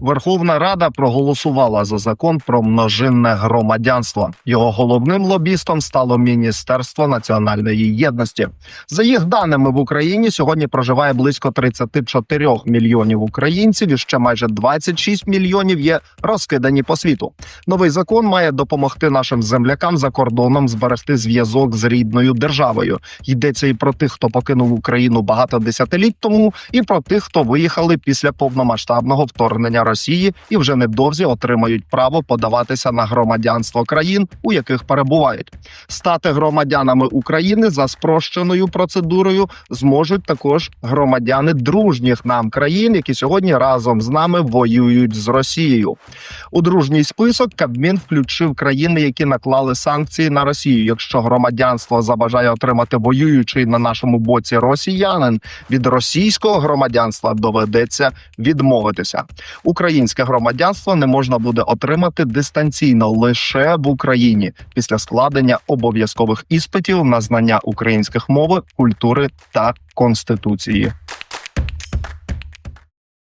Верховна Рада проголосувала за закон про множинне громадянство. Його головним лобістом стало Міністерство національної єдності. За їх даними в Україні сьогодні проживає близько 34 мільйонів українців, і ще майже 26 мільйонів є розкидані по світу. Новий закон має допомогти нашим землякам за кордоном зберегти зв'язок з рідною державою. Йдеться і про тих, хто покинув Україну багато десятиліть тому, і про тих, хто виїхали після повномасштабного вторгнення Росії і вже невдовзі отримають право подаватися на громадянство країн, у яких перебувають. Стати громадянами України за спрощеною процедурою зможуть також громадяни дружніх нам країн, які сьогодні разом з нами воюють з Росією. У дружній список Кабмін включив країни, які наклали санкції на Росію. Якщо громадянство забажає отримати воюючий на нашому боці росіянин, від російського громадянства доведеться відмовитися. Українське громадянство не можна буде отримати дистанційно лише в Україні після складення обов'язкових іспитів на знання українських мови, культури та конституції.